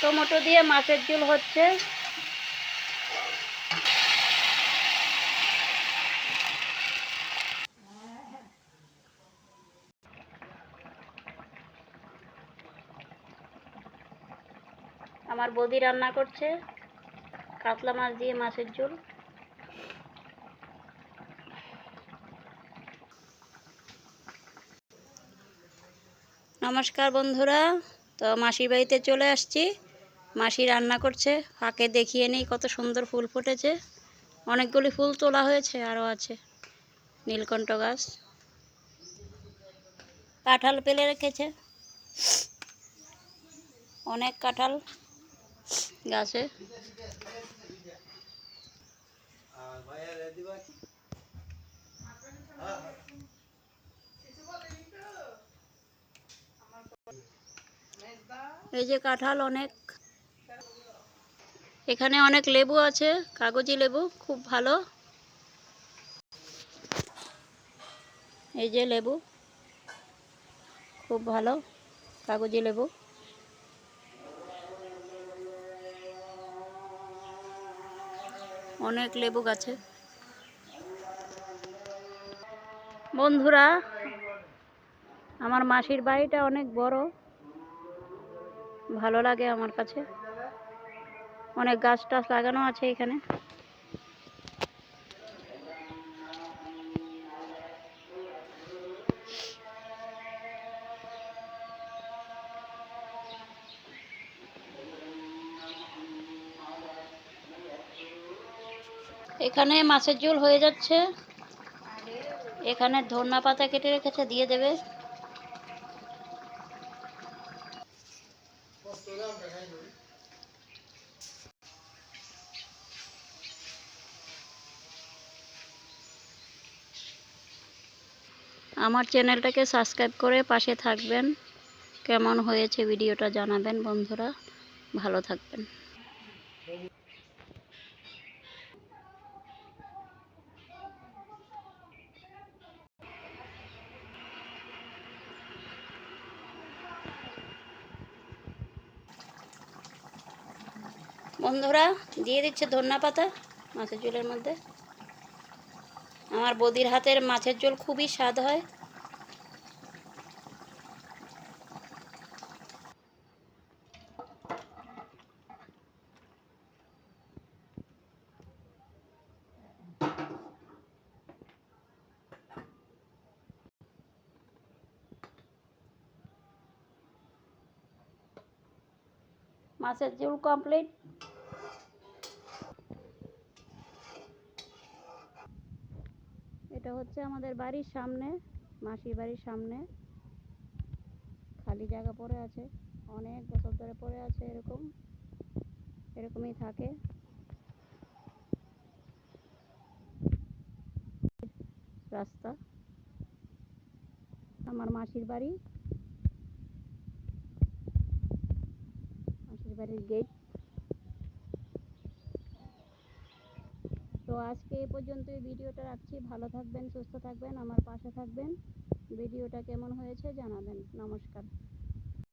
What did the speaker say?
Tomato দিয়ে মাছের ঝোল হচ্ছে। আমার বৌদি রান্না করছে। কাতলা মাছ দিয়ে মাছের ঝোল। নমস্কার বন্ধুরা, তো মাসির বাড়িতে চলে আসছি। মাসি রান্না করছে, ফাঁকে দেখিয়ে নেই কত সুন্দর ফুল ফুটেছে। অনেকগুলি ফুল তোলা হয়েছে, আরও আছে। নীলকণ্ঠ গাছ। কাঁঠাল পেলে রেখেছে। অনেক কাঁঠাল। গাছে। এই যে কাঁঠাল অনেক। এখানে অনেক লেবু আছে, কাগজি লেবু, খুব ভালো। এই যে লেবু, খুব ভালো, কাগজি লেবু। অনেক লেবু গাছে। বন্ধুরা, আমার মাসির বাড়িটা অনেক বড়। ভালো লাগে আমার কাছে। অনেক গাছ টাছ লাগানো আছে এখানে। এখানে মাছের ঝোল হয়ে যাচ্ছে। এখানে ধন্যা পাতা কেটে রেখেছে, দিয়ে দেবে। আমার চ্যানেলটাকে সাবস্ক্রাইব করে পাশে থাকবেন। কেমন হয়েছে ভিডিওটা জানাবেন বন্ধুরা। ভালো থাকবেন। বন্ধুরা, দিয়ে দিচ্ছে ধন্যা পাতা মাছের ঝোলের মধ্যে। আমার বদির হাতের মাছের ঝোল খুবই স্বাদ হয়। মাছের ঝোল কমপ্লিট এটা হচ্ছে আমাদের বাড়ির সামনে, মাসির বাড়ির সামনে। খালি জায়গা পড়ে আছে, অনেক বছর ধরে পড়ে আছে এরকম, এরকমই থাকে। রাস্তা। আমার মাসির বাড়ি। মাসির বাড়ির গেট তো আজকে এ পর্যন্ত এই ভিডিওটা রাখছি। ভালো থাকবেন, সুস্থ থাকবেন, আমার পাশে থাকবেন। ভিডিওটা কেমন হয়েছে জানাবেন। নমস্কার।